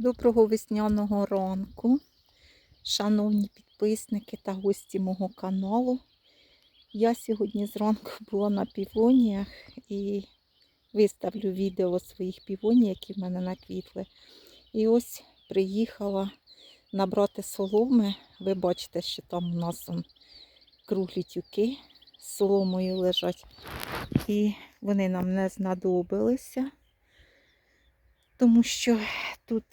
Доброго весняного ранку, шановні підписники та гості мого каналу. Я сьогодні зранку була на півоніях і виставлю відео своїх півоній, які в мене наквітли. І ось приїхала набрати соломи. Ви бачите, що там у нас круглі тюки з соломою лежать. І вони нам не знадобилися, тому що тут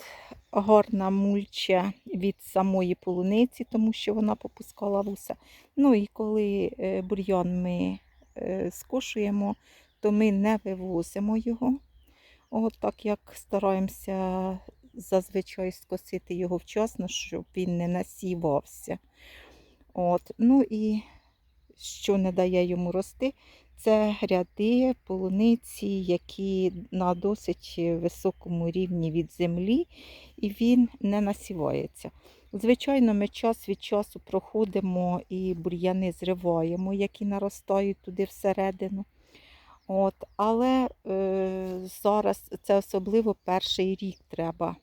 гарна мульча від самої полуниці, тому що вона попускала вуса. Ну і коли е, бур'ян ми е, скошуємо, то ми не вивозимо його. От так як стараємося зазвичай скосити його вчасно, щоб він не насівався. От. Ну і що не дає йому рости, це ряди полуниці, які на досить високому рівні від землі, і він не насівається. Звичайно, ми час від часу проходимо і бур'яни зриваємо, які наростають туди всередину. От, Але е, зараз це особливо перший рік треба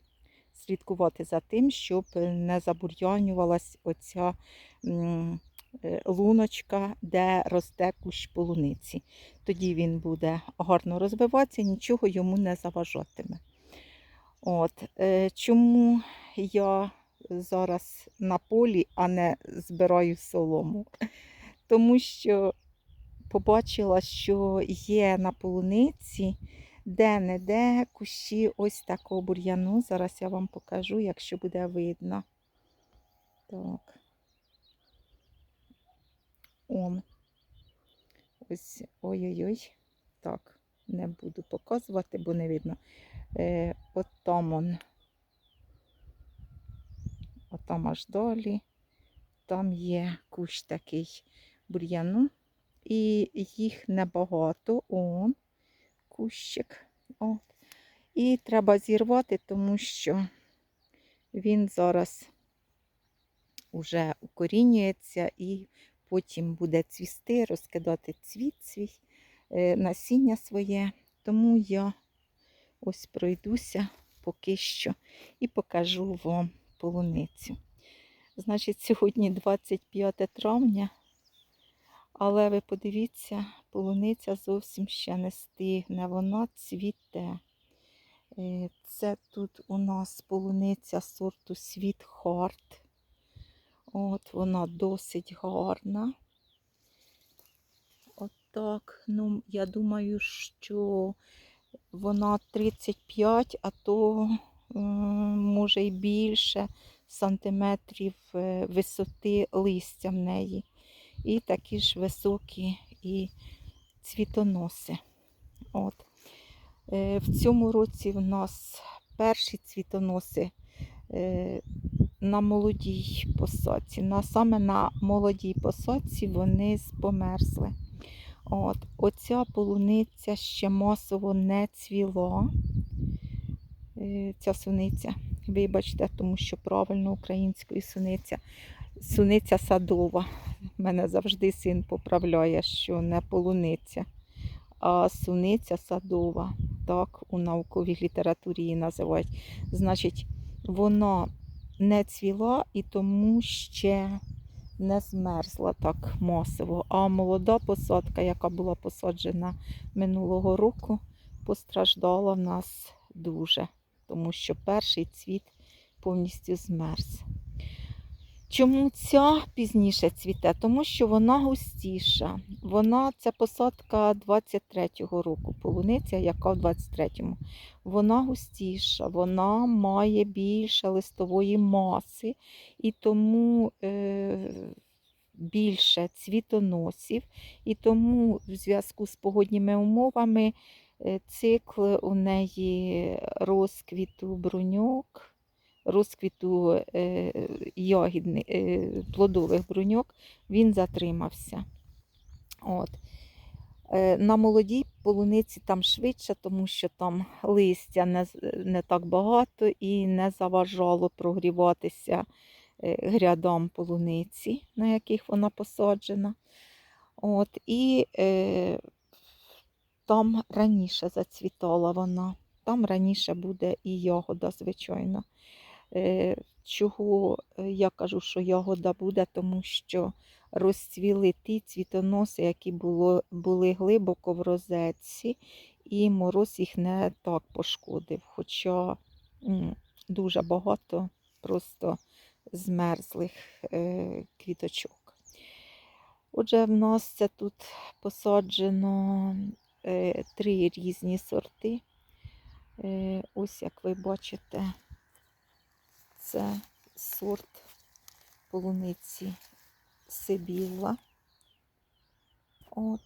слідкувати за тим, щоб не забур'янювалась оця м, е, луночка, де росте кущ полуниці. Тоді він буде гарно розвиватися, нічого йому не заважатиме. От, е, Чому я зараз на полі, а не збираю солому? Тому що побачила, що є на полуниці де-не-де кущі ось такого бур'яну. Зараз я вам покажу, якщо буде видно. Так. Он. Ось ой-ой-ой. Так, не буду показувати, бо не видно. Е, от там он. От там аж далі. Там є кущ такий бур'яну. І їх небагато. Он кущик. От. І треба зірвати, тому що він зараз уже укорінюється і потім буде цвісти, розкидати цвіт свій, е, насіння своє. Тому я ось пройдуся поки що і покажу вам полуницю. Значить, сьогодні 25 травня. Але ви подивіться, полуниця зовсім ще не стигне, вона цвіте. Е, Це тут у нас полуниця сорту Світ Харт. От вона досить гарна. Отак. ну, я думаю, що вона 35, а то може й більше сантиметрів е, висоти листя в неї і такі ж високі і цвітоноси. От. Е, В цьому році в нас перші цвітоноси е, на молодій посадці. На, Саме на молодій посадці вони померзли. От. Оця полуниця ще масово не цвіла. Е, ця суниця. Вибачте, тому що правильно українською суниця. Суниця садова. Мене завжди син поправляє, що не полуниця, а суниця садова. Так, у науковій літературі її називають. Значить, вона не цвіла і тому ще не змерзла так масово. А молода посадка, яка була посаджена минулого року, постраждала в нас дуже, тому що перший цвіт повністю змерз. Чому ця пізніше цвіте? Тому що вона густіша. Вона, Це посадка 23-го року, полуниця, яка в 23-му. Вона густіша, вона має більше листової маси і тому е, більше цвітоносів. І тому в зв'язку з погодніми умовами е, цикл у неї розквіту бруньок розквіту е, ягідних, е, плодових бруньок, він затримався. От. Е, на молодій полуниці там швидше, тому що там листя не не так багато і не заважало прогріватися грядам полуниці, на яких вона посаджена. От, І е, там раніше зацвітала вона. там раніше буде і ягода, звичайно. Е, Чого е, я кажу, що ягода буде, тому що розцвіли ті цвітоноси, які було, були глибоко в розетці, і мороз їх не так пошкодив. Хоча дуже багато просто змерзлих е, квіточок. Отже, в нас це тут посаджено три різні сорти. Ось як ви бачите, це сорт полуниці Сибіла. От.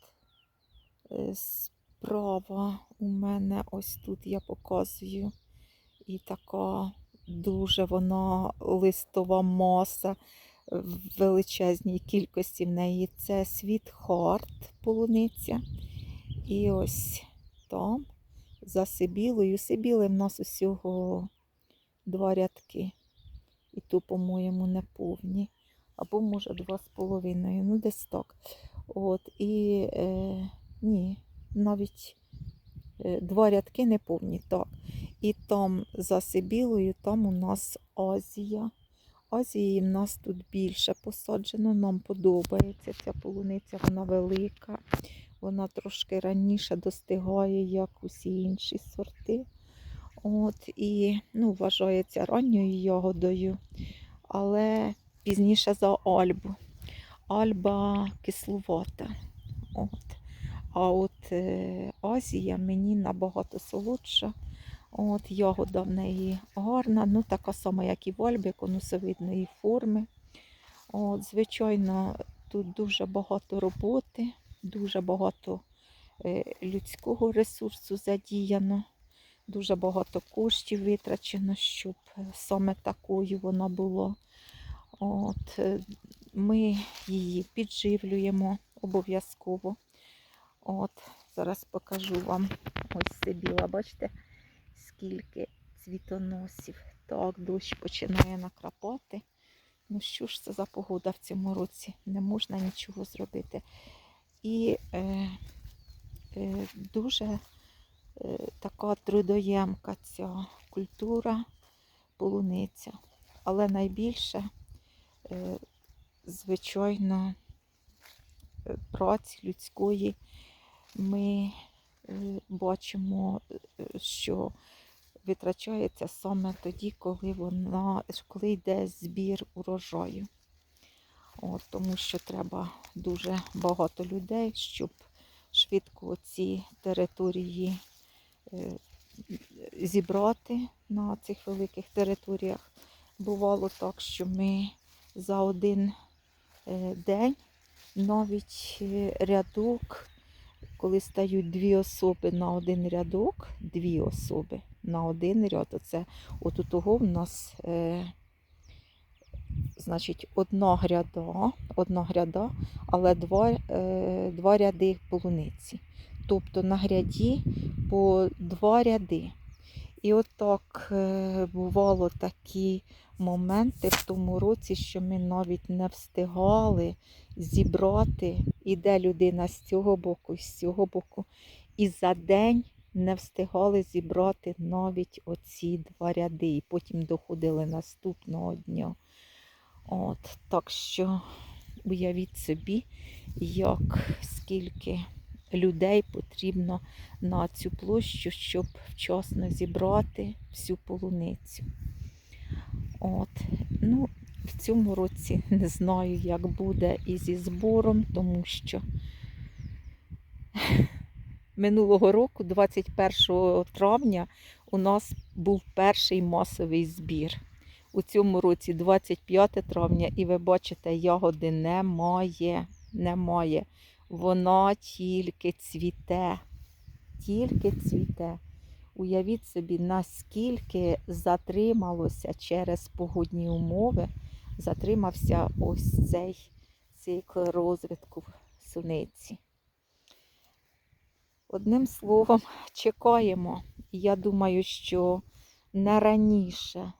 Е, Справа у мене ось тут я показую і така дуже вона листова маса в величезній кількості в неї. Це світ харт полуниця. І ось там за Сибілою. Сибіли в нас усього два рядки. І то, по-моєму, не повні. Або, може, два з половиною. Ну, десь так. От, і е, ні, навіть е, два рядки не повні. Так. І там за Сибілою, там у нас Азія. Азії в нас тут більше посаджено. Нам подобається ця полуниця, вона велика. Вона трошки раніше достигає, як усі інші сорти. От, і ну, вважається ранньою ягодою, але пізніше за Альбу. Альба кислувата. От. А от е, Азія мені набагато солодша. От, ягода в неї гарна, ну така сама, як і в Альбі, конусовидної форми. От, звичайно, тут дуже багато роботи, дуже багато е, людського ресурсу задіяно, дуже багато коштів витрачено, щоб е, саме такою вона була. От, е, ми її підживлюємо обов'язково. От, зараз покажу вам ось це біла, бачите, скільки цвітоносів. Так, дощ починає накрапати. Ну що ж це за погода в цьому році? Не можна нічого зробити. І е, е, дуже така трудоємка ця культура, полуниця. Але найбільше, е, звичайно, е, праці людської ми е, бачимо, е, що витрачається саме тоді, коли вона, коли йде збір урожаю. От, тому що треба дуже багато людей, щоб швидко ці території е, зібрати на цих великих територіях. Бувало так, що ми за один е, день навіть е, рядок, коли стають дві особи на один рядок, дві особи на один ряд, оце от у того в нас е, значить, одна гряда, одна гряда, але два, е, два ряди полуниці. Тобто на гряді по два ряди. І от так е, бувало такі моменти в тому році, що ми навіть не встигали зібрати, іде людина з цього боку, і з цього боку. І за день не встигали зібрати навіть оці два ряди. І потім доходили наступного дня. От, так що уявіть собі, як скільки людей потрібно на цю площу, щоб вчасно зібрати всю полуницю. От. Ну, в цьому році не знаю, як буде і зі збором, тому що минулого року, 21 травня, у нас був перший масовий збір. У цьому році 25 травня, і ви бачите, ягоди немає. Немає. Вона тільки цвіте, тільки цвіте. Уявіть собі, наскільки затрималося через погодні умови, затримався ось цей цикл розвитку суниці. Одним словом, чекаємо. Я думаю, що не раніше,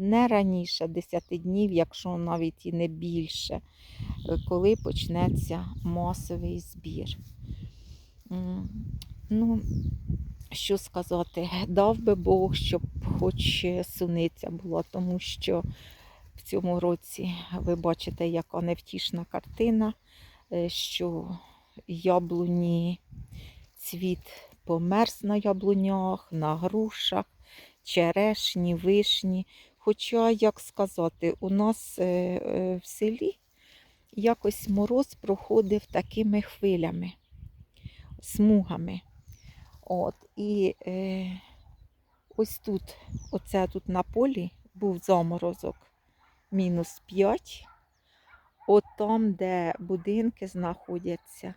не раніше 10 днів, якщо навіть і не більше, е, коли почнеться масовий збір. Ну, що сказати, дав би Бог, щоб хоч суниця була, тому що в цьому році ви бачите, яка невтішна картина, е, що яблуні цвіт померз на яблунях, на грушах, черешні, вишні. Хоча, як сказати, у нас е, е, в селі якось мороз проходив такими хвилями, смугами. От, і е, ось тут, оце тут на полі був заморозок мінус 5. От там, де будинки знаходяться,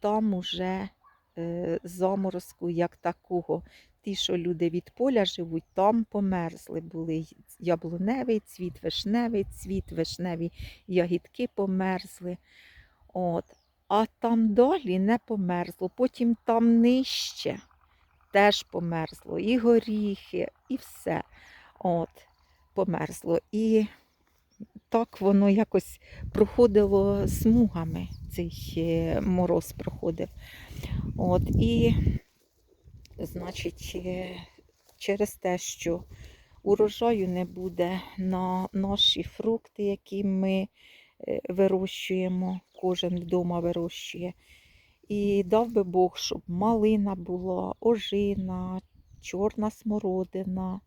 там уже заморозку як такого. Ті, що люди від поля живуть, там померзли. Були яблуневий цвіт, вишневий цвіт, вишневі ягідки померзли. От. А там далі не померзло. Потім там нижче теж померзло. І горіхи, і все. От, померзло. І так воно якось проходило смугами, цей е, мороз проходив. От, і, значить, е, через те, що урожаю не буде на наші фрукти, які ми е, вирощуємо, кожен вдома вирощує. І дав би Бог, щоб малина була, ожина, чорна смородина,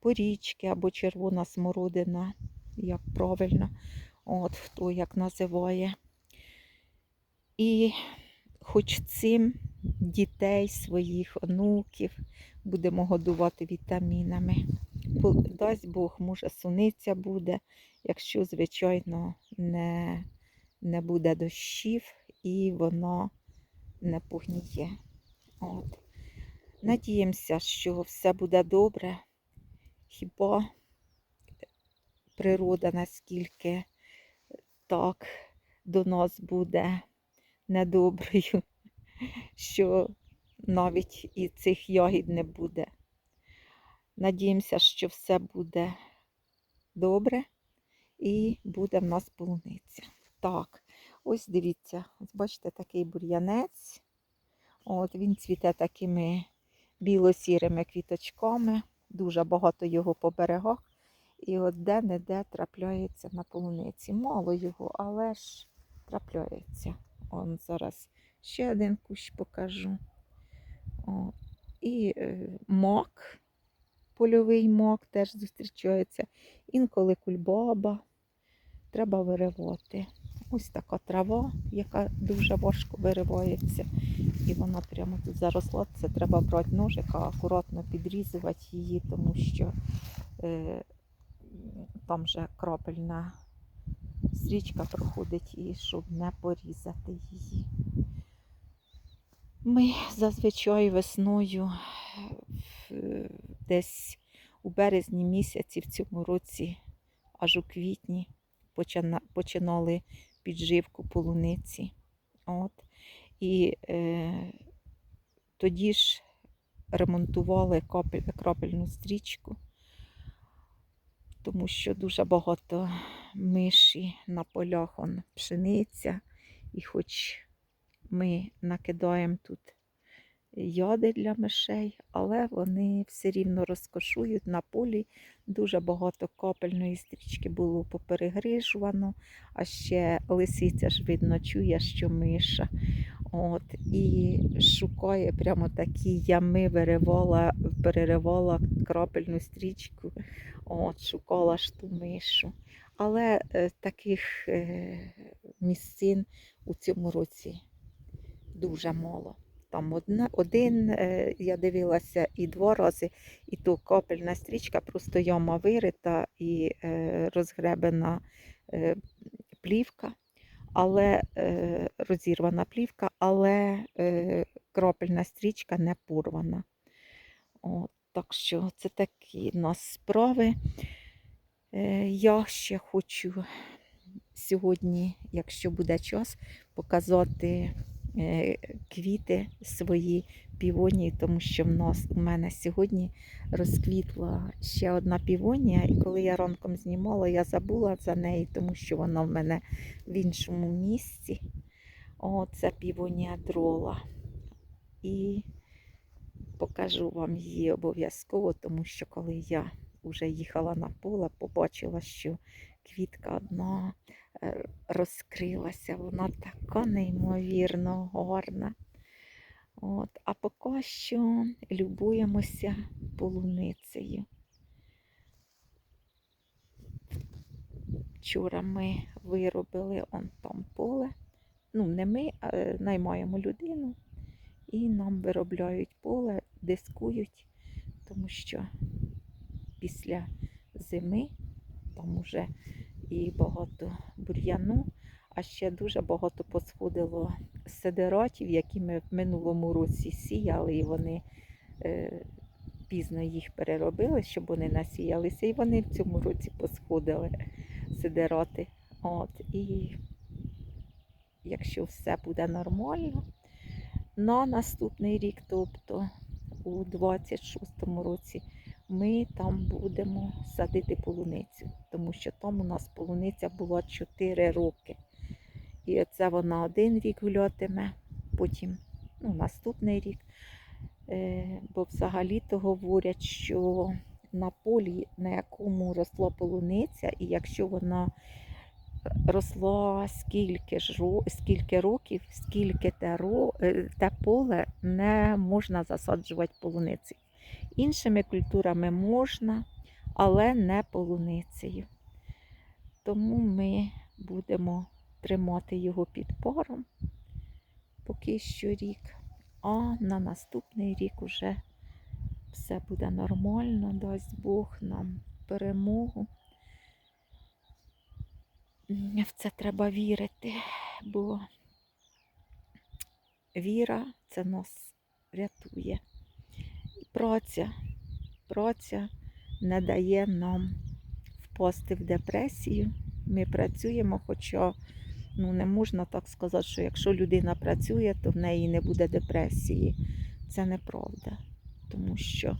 порічки або червона смородина, як правильно, от хто як називає. І хоч цим дітей своїх онуків будемо годувати вітамінами. Дасть Бог, може, суниця буде, якщо, звичайно, не, не буде дощів і вона не погніє. От. Надіємося, що все буде добре. Хіба природа наскільки так до нас буде недоброю, що навіть і цих ягід не буде. Надіємося, що все буде добре і буде в нас полуниця. Так, ось дивіться, бачите, такий бур'янець. От Він цвіте такими біло-сірими квіточками. Дуже багато його по берегах. І от де-не-де трапляється на полуниці. Мало його, але ж трапляється. Он зараз ще один кущ покажу. О, І е, мак, польовий мак теж зустрічається. Інколи кульбаба. Треба виривати. Ось така трава, яка дуже важко виривається. І вона прямо тут заросла. Це треба брати ножика, акуратно підрізувати її, тому що е, там же крапельна стрічка проходить, і щоб не порізати її. Ми зазвичай весною е, десь у березні місяці в цьому році, аж у квітні, починали підживку полуниці. От. І е, тоді ж ремонтували крапельну стрічку, тому що дуже багато миші на полях он пшениця, і хоч ми накидаємо тут яди для мишей, але вони все рівно розкошують на полі. Дуже багато капельної стрічки було поперегрижувано, а ще лисиця ж видно чує, що миша. От, І шукає прямо такі ями, виривала, переривала крапельну стрічку, от, шукала ж ту мишу. Але е, таких е, місцин у цьому році дуже мало. Там одна, один, е, я дивилася, і два рази, і то капельна стрічка, просто яма вирита і е, розгребена е, плівка, але розірвана плівка, але крапельна стрічка не порвана. От, так що це такі в нас справи. Я ще хочу сьогодні, якщо буде час, показати квіти свої півонії, тому що в нас у мене сьогодні розквітла ще одна півонія, і коли я ранком знімала, я забула за неї, тому що вона в мене в іншому місці. О, це півонія дрола. І покажу вам її обов'язково, тому що коли я вже їхала на поле, побачила, що квітка одна е, розкрилася. Вона така неймовірно гарна. От, а поки що любуємося полуницею. Вчора ми виробили он там поле. Ну, не ми, а наймаємо людину і нам виробляють поле, дискують, тому що після зими там уже і багато бур'яну, а ще дуже багато посходило сидератів, які ми в минулому році сіяли, і вони е, пізно їх переробили, щоб вони насіялися, і вони в цьому році посходили сидерати. От, і якщо все буде нормально, на наступний рік, тобто у 26-му році, ми там будемо садити полуницю, тому що там у нас полуниця була 4 роки. І це вона один рік гулятиме, потім ну, наступний рік. Е, бо взагалі-то говорять, що на полі, на якому росла полуниця, і якщо вона росла скільки ж скільки років, скільки те, е, те поле не можна засаджувати полуниці. Іншими культурами можна, але не полуницею. Тому ми будемо тримати його під паром поки що рік, а на наступний рік уже все буде нормально, дасть Бог нам перемогу. В це треба вірити, бо віра це нас рятує. Праця, праця не дає нам впасти в депресію. Ми працюємо, хоча ну, не можна так сказати, що якщо людина працює, то в неї не буде депресії. Це неправда. Тому що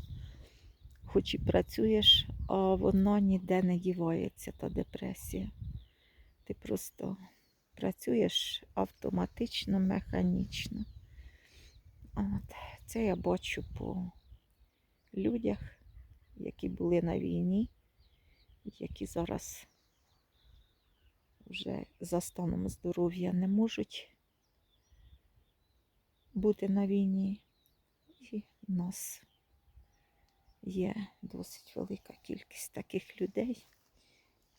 хоч і працюєш, а воно ніде не дівається, та депресія. Ти просто працюєш автоматично, механічно. От. Це я бачу по людях, які були на війні, які зараз вже за станом здоров'я не можуть бути на війні. І в нас є досить велика кількість таких людей,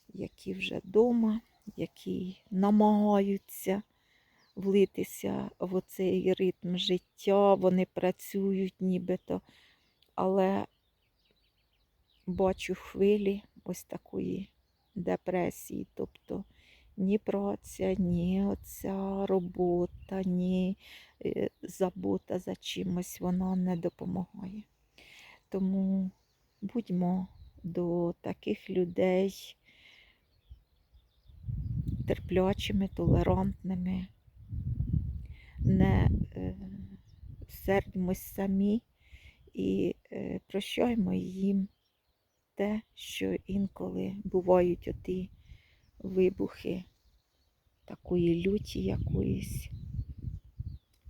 які вже вдома, які намагаються влитися в оцей ритм життя, вони працюють нібито, але бачу хвилі ось такої депресії. Тобто ні праця, ні оця робота, ні е, забота за чимось, вона не допомагає. Тому будьмо до таких людей терплячими, толерантними, не е, сердимось самі і е, прощаємо їм те, що інколи бувають оті вибухи такої люті якоїсь,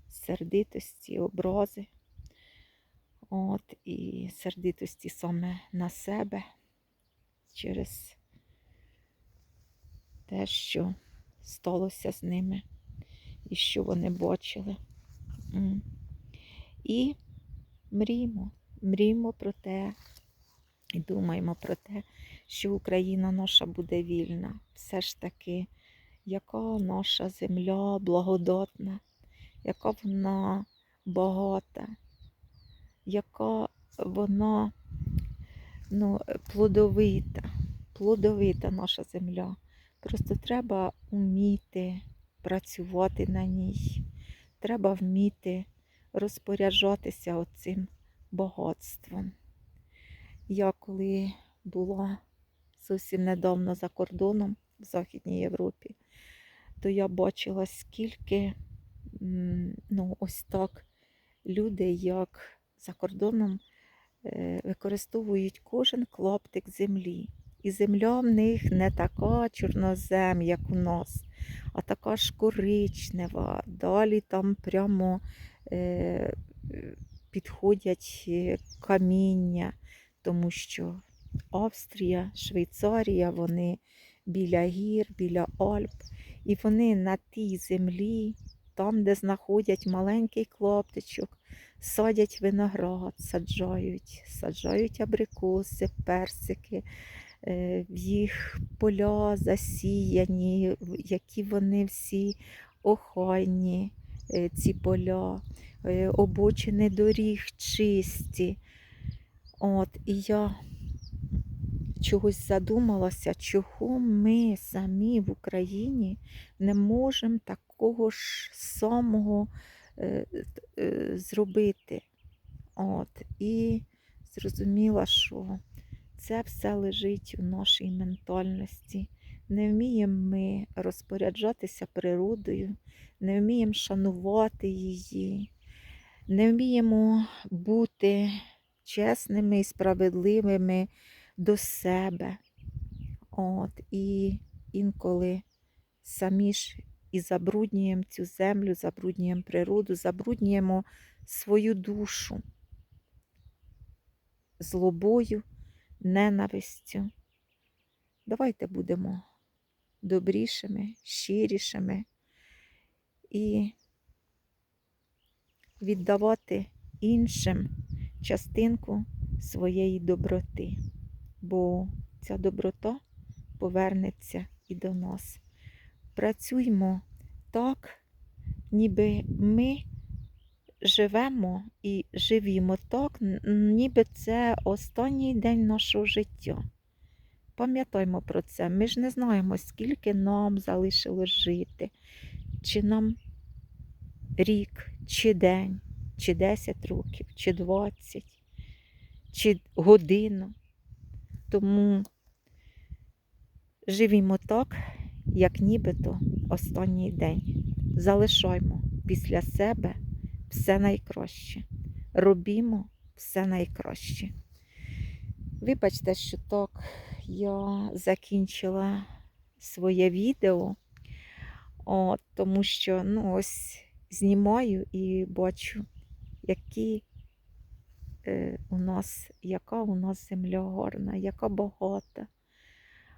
сердитості, образи. От, і сердитості саме на себе через те, що сталося з ними і що вони бачили. І мріємо, мріємо про те, і думаємо про те, що Україна наша буде вільна. Все ж таки, яка наша земля благодатна, яка вона багата, яка вона ну, плодовита, плодовита наша земля. Просто треба вміти працювати на ній. Треба вміти розпоряджатися оцим багатством. Я коли була зовсім недавно за кордоном в Західній Європі, то я бачила, скільки ну, ось так люди, як за кордоном, е, використовують кожен клаптик землі. І земля в них не така чорнозем, як у нас, а така ж коричнева. Далі там прямо е, підходять е, каміння, тому що Австрія, Швейцарія, вони біля гір, біля Альп, і вони на тій землі, там, де знаходять маленький клаптичок, садять виноград, саджають, саджають абрикоси, персики, е, в їх поля засіяні, які вони всі охайні, е, ці поля, обочини доріг чисті. От, і я чогось задумалася, чого ми самі в Україні не можемо такого ж самого е, е, зробити. От, і зрозуміла, що це все лежить у нашій ментальності. Не вміємо ми розпоряджатися природою, не вміємо шанувати її, не вміємо бути чесними і справедливими до себе. От, і інколи самі ж і забруднюємо цю землю, забруднюємо природу, забруднюємо свою душу злобою, ненавистю. Давайте будемо добрішими, щирішими і віддавати іншим частинку своєї доброти, бо ця доброта повернеться і до нас. Працюймо так, ніби ми живемо і живімо так, ніби це останній день нашого життя. Пам'ятаймо про це. Ми ж не знаємо, скільки нам залишилось жити, чи нам рік, чи день, чи 10 років, чи 20, чи годину. Тому живімо так, як нібито останній день. Залишаймо після себе все найкраще. Робімо все найкраще. Вибачте, що так я закінчила своє відео, от, тому що ну, ось знімаю і бачу, які е, у нас, яка у нас земля гарна, яка багата.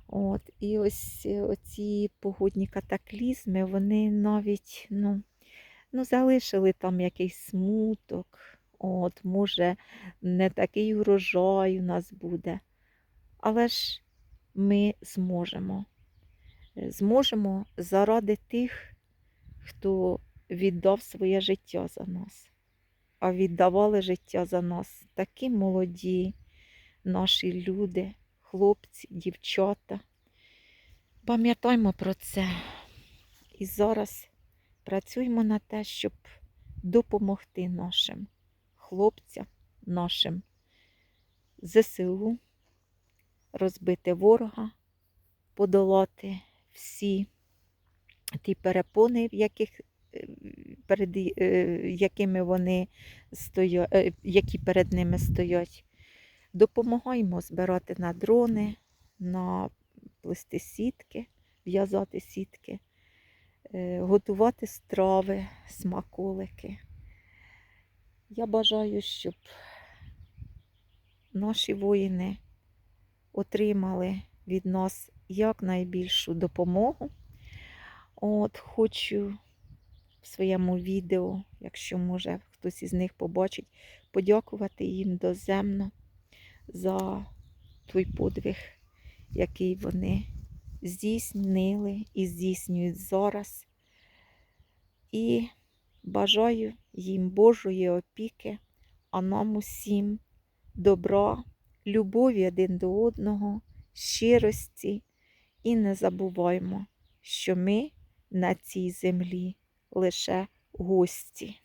От, і ось е, оці погодні катаклізми, вони навіть ну, ну, залишили там якийсь смуток. От, може, не такий урожай у нас буде. Але ж ми зможемо. Е, Зможемо заради тих, хто віддав своє життя за нас. А віддавали життя за нас такі молоді наші люди, хлопці, дівчата. Пам'ятаймо про це. І зараз працюємо на те, щоб допомогти нашим хлопцям, нашим ЗСУ, розбити ворога, подолати всі ті перепони, в яких, перед е, якими вони стоять, які перед ними стоять. Допомагаємо збирати на дрони, на плести сітки, в'язати сітки, е, готувати страви, смаколики. Я бажаю, щоб наші воїни отримали від нас якнайбільшу допомогу. От хочу в своєму відео, якщо може хтось із них побачить, подякувати їм доземно за той подвиг, який вони здійснили і здійснюють зараз. І бажаю їм Божої опіки, а нам усім добра, любові один до одного, щирості. І не забуваймо, що ми на цій землі лише гості.